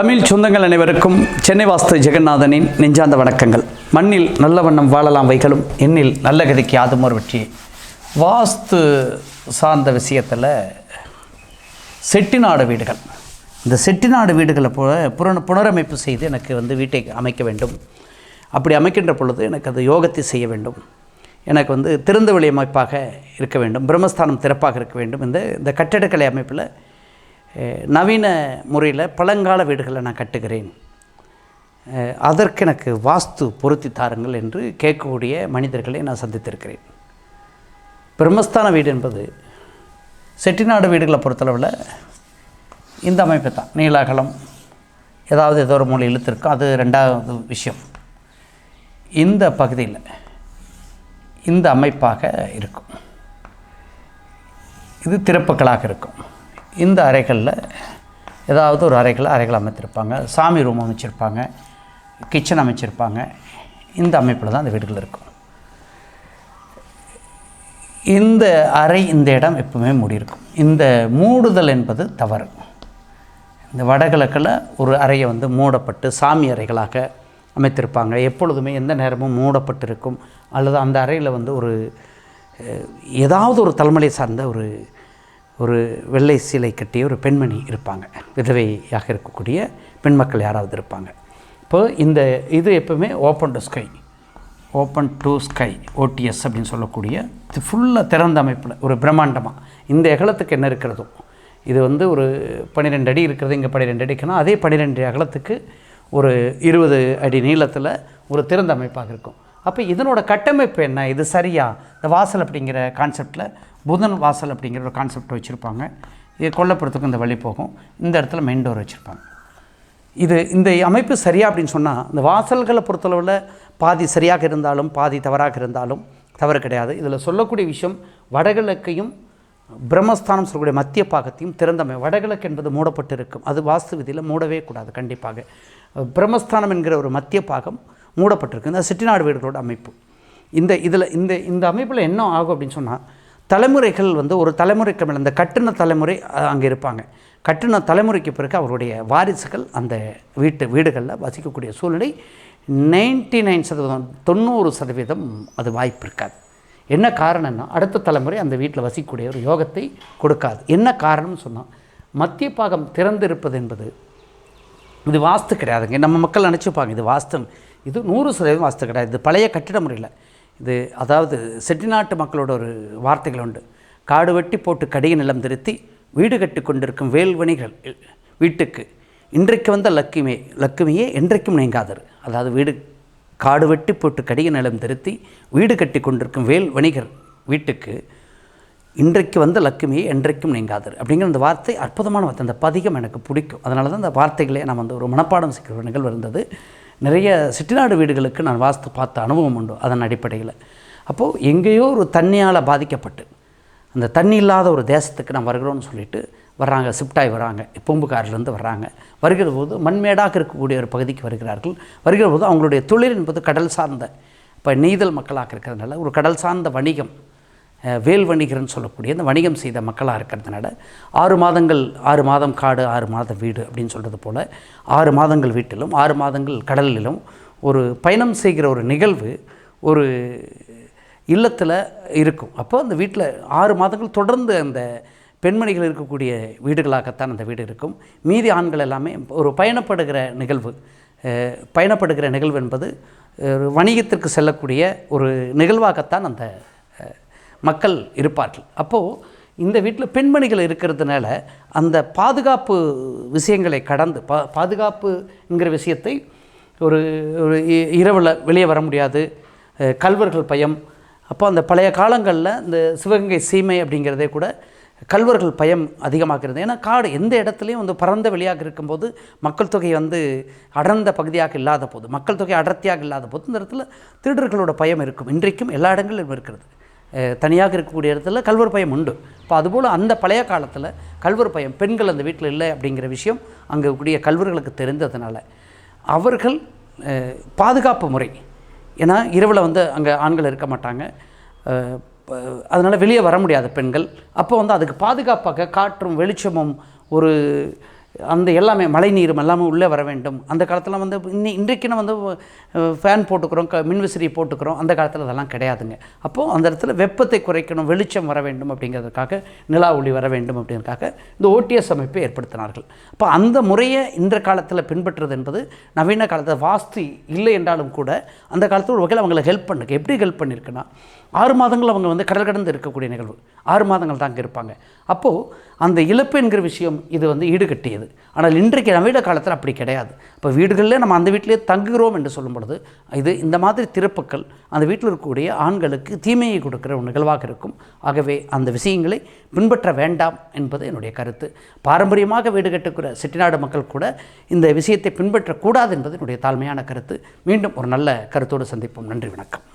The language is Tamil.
தமிழ் சொந்தங்கள் அனைவருக்கும் சென்னை வாஸ்து ஜெகநாதனின் நெஞ்சாந்த வணக்கங்கள். மண்ணில் நல்ல வண்ணம் வாழலாம் வைகளும் எண்ணில் நல்ல கதிக்கு யாதுமோர் வெற்றி. வாஸ்து சார்ந்த விஷயத்தில் செட்டிநாடு வீடுகள். இந்த செட்டிநாடு வீடுகளை போ புன புனரமைப்பு செய்து எனக்கு வந்து வீட்டை அமைக்க வேண்டும். அப்படி அமைக்கின்ற பொழுது எனக்கு அது யோகத்தை செய்ய வேண்டும். எனக்கு வந்து திறந்த வெளி அமைப்பாக இருக்க வேண்டும். பிரம்மஸ்தானம் திறப்பாக இருக்க வேண்டும். இந்த இந்த கட்டடக்கலை அமைப்பில் நவீன முறையில் பழங்கால வீடுகளை நான் கட்டுகிறேன். அதற்கு எனக்கு வாஸ்து பொருத்தி தாருங்கள் என்று கேட்கக்கூடிய மனிதர்களை நான் சந்தித்திருக்கிறேன். பிரம்மஸ்தான வீடு என்பது செட்டிநாடு வீடுகளை பொறுத்தளவில் இந்த அமைப்பு தான். நீலாகலம் ஏதாவது ஏதோ ஒரு மூலை இழுத்துருக்கோம் அது ரெண்டாவது விஷயம். இந்த பகுதியில் இந்த அமைப்பாக இருக்கும். இது திறப்புகளாக இருக்கும். இந்த அறைகளில் ஏதாவது ஒரு அறைகளில் அறைகள் அமைத்திருப்பாங்க. சாமி ரூம் அமைச்சிருப்பாங்க. கிச்சன் அமைச்சிருப்பாங்க. இந்த அமைப்பில் தான் அந்த வீடுகள் இருக்கும். இந்த அறை இந்த இடம் எப்பவுமே மூடியிருக்கும் இந்த மூடுதல் என்பது தவறு. இந்த வடகிழக்கில் ஒரு அறையை வந்து மூடப்பட்டு சாமி அறைகளாக அமைத்திருப்பாங்க. எப்பொழுதுமே எந்த நேரமும் மூடப்பட்டிருக்கும். அல்லது அந்த அறையில் வந்து ஒரு ஏதாவது ஒரு தலைமுறை சார்ந்த ஒரு ஒரு வெள்ளை சீலை கட்டிய ஒரு பெண்மணி இருப்பாங்க. விதவையாக இருக்கக்கூடிய பெண் மக்கள் யாராவது இருப்பாங்க. இப்போது இந்த இது எப்பவுமே open to sky open to sky OTS அப்படின்னு சொல்லக்கூடிய இது ஃபுல்லாக திறந்த அமைப்பில் ஒரு பிரம்மாண்டமாக இந்த அகலத்துக்கு என்ன இருக்கிறதோ. இது வந்து ஒரு பன்னிரெண்டு அடி இருக்கிறது இங்கே பன்னிரெண்டு அடிக்குன்னா அதே பன்னிரெண்டு அகலத்துக்கு ஒரு இருபது அடி நீளத்தில் ஒரு திறந்த அமைப்பாக இருக்கும். அப்போ இதனோட கட்டமைப்பு என்ன? இது சரியா? இந்த வாசல் அப்படிங்கிற கான்செப்டில் புதன் வாசல் அப்படிங்கிற ஒரு கான்செப்ட் வச்சுருப்பாங்க. இது கொல்லப்புறத்துக்கு இந்த வழி போகும். இந்த இடத்துல மெயின் டோர் வச்சுருப்பாங்க. இது இந்த அமைப்பு சரியா அப்படின்னு சொன்னால் இந்த வாசல்களை பொறுத்தளவில் பாதி சரியாக இருந்தாலும் பாதி தவறாக இருந்தாலும் தவறு கிடையாது. இதில் சொல்லக்கூடிய விஷயம் வடகிழக்கையும் பிரம்மஸ்தானம் சொல்லக்கூடிய மத்திய பாகத்தையும் திறந்தமை. வடகிழக்கு என்பது மூடப்பட்டிருக்கும். அது வாஸ்து விதியில் மூடவே கூடாது கண்டிப்பாக. பிரம்மஸ்தானம் என்கிற ஒரு மத்திய பாகம் மூடப்பட்டிருக்கு. இந்த செட்டிநாடு வீடுகளோட அமைப்பு. இந்த இதில் இந்த இந்த அமைப்பில் என்ன ஆகும் அப்படின்னு சொன்னால் தலைமுறைகள் வந்து ஒரு தலைமுறைக்கு மேலே இந்த கட்டுன தலைமுறை அங்கே இருப்பாங்க. கட்டுன தலைமுறைக்கு பிறகு அவருடைய வாரிசுகள் அந்த வீட்டு வீடுகளில் வசிக்கக்கூடிய சூழ்நிலை நைன்டி நைன் சதவீதம் தொண்ணூறு சதவீதம் அது வாய்ப்பு இருக்காது. என்ன காரணம்னா அடுத்த தலைமுறை அந்த வீட்டில் வசிக்கக்கூடிய ஒரு யோகத்தை கொடுக்காது. என்ன காரணம்னு சொன்னால் மத்திய பாகம் திறந்திருப்பது என்பது இது வாஸ்து கிடையாதுங்க. நம்ம மக்கள் நினச்சிப்பாங்க இது வாஸ்து இது நூறு சதவீதம் வாஸ்து கிடையாது இது பழைய கட்டிட முறையில். இது அதாவது செட்டிநாட்டு மக்களோட ஒரு வார்த்தைகள் உண்டு. காடு வெட்டி போட்டு கடிக நிலம் திருத்தி வீடு கட்டி கொண்டிருக்கும் வேல்வணிகள் வீட்டுக்கு. இன்றைக்கு வந்த லக்குமே லக்குமியே என்றைக்கும் நீங்காதர். அதாவது வீடு காடு வெட்டி போட்டு கடிக நிலம் திருத்தி வீடு கட்டி கொண்டிருக்கும் வேல் வணிகர் வீட்டுக்கு இன்றைக்கு வந்த லக்குமியை என்றைக்கும் நீங்காதர். அப்படிங்கிற அந்த வார்த்தை அற்புதமான வார்த்தை. அந்த பதிகம் எனக்கு பிடிக்கும். அதனால தான் அந்த வார்த்தைகளே நான் வந்து ஒரு மனப்பாடம் செய்கிற நிகழ்வு இருந்தது. நிறைய சிட்டிநாடு வீடுகளுக்கு நான் வாஸ்து பார்த்த அனுபவம் உண்டு அதன் அடிப்படையில். அப்போது எங்கேயோ ஒரு தண்ணியால் பாதிக்கப்பட்டு அந்த தண்ணி இல்லாத ஒரு தேசத்துக்கு நான் வருகிறோம்னு சொல்லிட்டு வர்றாங்க ஷிஃப்டாகி வராங்க பூம்புகார்லேருந்து வர்றாங்க. வருகிற போது மண்மேடாக இருக்கக்கூடிய ஒரு பகுதிக்கு வருகிறார்கள். வருகிற போது அவங்களுடைய தொழில் என்பது கடல் சார்ந்த இப்போ நெய்தல் மக்களாக இருக்கிறதுனால ஒரு கடல் சார்ந்த வணிகம் வேல் வணிகர்னு சொல்லக்கூடிய இந்த வணிகம் செய்த மக்களாக இருக்கிறதுனால ஆறு மாதங்கள் ஆறு மாதம் காடு ஆறு மாத வீடு அப்படின்னு சொல்கிறது போல் ஆறு மாதங்கள் வீட்டிலும் ஆறு மாதங்கள் கடலிலும் ஒரு பயணம் செய்கிற ஒரு நிகழ்வு ஒரு இல்லத்தில் இருக்கும். அப்போ அந்த வீட்டில் ஆறு மாதங்கள் தொடர்ந்து அந்த பெண்மணிகள் இருக்கக்கூடிய வீடுகளாகத்தான் அந்த வீடு இருக்கும். மீதி ஆண்கள் எல்லாமே ஒரு பயணப்படுகிற நிகழ்வு பயணப்படுகிற நிகழ்வு என்பது ஒரு வணிகத்திற்கு செல்லக்கூடிய ஒரு நிகழ்வாகத்தான் அந்த மக்கள் இருப்பார்கள். அப்போது இந்த வீட்டில் பெண்மணிகள் இருக்கிறதுனால அந்த பாதுகாப்பு விஷயங்களை கடந்து பா பாதுகாப்புங்கிற விஷயத்தை ஒரு ஒரு இ- இரவில் வெளியே வர முடியாது. கல்வர்கள் பயம். அப்போ அந்த பழைய காலங்களில் இந்த சிவகங்கை சீமை அப்படிங்கிறதே கூட கல்வர்கள் பயம் அதிகமாகிறது ஏன்னா காடு எந்த இடத்துலையும் வந்து பரந்த வெளியாக இருக்கும்போது மக்கள் தொகை வந்து அடர்ந்த பகுதியாக இல்லாத போது மக்கள் தொகை அடர்த்தியாக இல்லாத போது இந்த இடத்துல திருடர்களோட பயம் இருக்கும். இன்றைக்கும் எல்லா இடங்களிலும் இருக்கிறது. தனியாக இருக்கக்கூடிய இடத்துல கல்வர் பயம் உண்டு. இப்போ அதுபோல் அந்த பழைய காலத்தில் கல்வர் பயம் பெண்கள் அந்த வீட்டில் இல்லை அப்படிங்கிற விஷயம் அங்கே கூடிய கல்வர்களுக்கு தெரிந்ததுனால அவர்கள் பாதுகாப்பு முறை. ஏன்னா இரவில் வந்து அங்கே ஆண்கள் இருக்க மாட்டாங்க. அதனால் வெளியே வர முடியாத பெண்கள். அப்போ வந்து அதுக்கு பாதுகாப்பாக காற்றும் வெளிச்சமும் ஒரு அந்த எல்லாமே மழை நீரும் எல்லாமே உள்ளே வர வேண்டும். அந்த காலத்தில் வந்து இன்னி இன்றைக்கு வந்து ஃபேன் போட்டுக்கிறோம் க மின்விசிறி போட்டுக்கிறோம். அந்த காலத்தில் அதெல்லாம் கிடையாதுங்க. அப்போது அந்த இடத்துல வெப்பத்தை குறைக்கணும் வெளிச்சம் வர வேண்டும் அப்படிங்கிறதுக்காக நிலா ஒளி வர வேண்டும் அப்படிங்கிறதுக்காக இந்த ஓடிஎஸ் அமைப்பை ஏற்படுத்தினார்கள். அப்போ அந்த முறையை இன்ற காலத்தில் பின்பற்றுறது என்பது நவீன காலத்தில் வாஸ்து இல்லை என்றாலும் கூட அந்த காலத்தில் ஒரு வகையில் அவங்களை ஹெல்ப் பண்ணுங்க. எப்படி ஹெல்ப் பண்ணியிருக்குன்னா ஆறு மாதங்கள் அவங்க வந்து கடல் கடந்து இருக்கக்கூடிய நிகழ்வு. ஆறு மாதங்கள் தான் அங்கே இருப்பாங்க. அப்போது அந்த இழப்பு என்கிற விஷயம் இது வந்து ஈடுகட்டியது. ஆனால் இன்றைக்கு நவீன காலத்தில் அப்படி கிடையாது. இப்போ வீடுகளில் நம்ம அந்த வீட்டிலே தங்குகிறோம் என்று சொல்லும் பொழுது இது இந்த மாதிரி திறப்புக்கள் அந்த வீட்டில் இருக்கக்கூடிய ஆண்களுக்கு தீமையை கொடுக்கிற ஒரு நிகழ்வாக இருக்கும். ஆகவே அந்த விஷயங்களை பின்பற்ற வேண்டாம் என்பது என்னுடைய கருத்து. பாரம்பரியமாக வீடு கட்டுக்கிற செட்டிநாடு மக்கள் கூட இந்த விஷயத்தை பின்பற்றக்கூடாது என்பது என்னுடைய தாழ்மையான கருத்து. மீண்டும் ஒரு நல்ல கருத்தோடு சந்திப்போம். நன்றி வணக்கம்.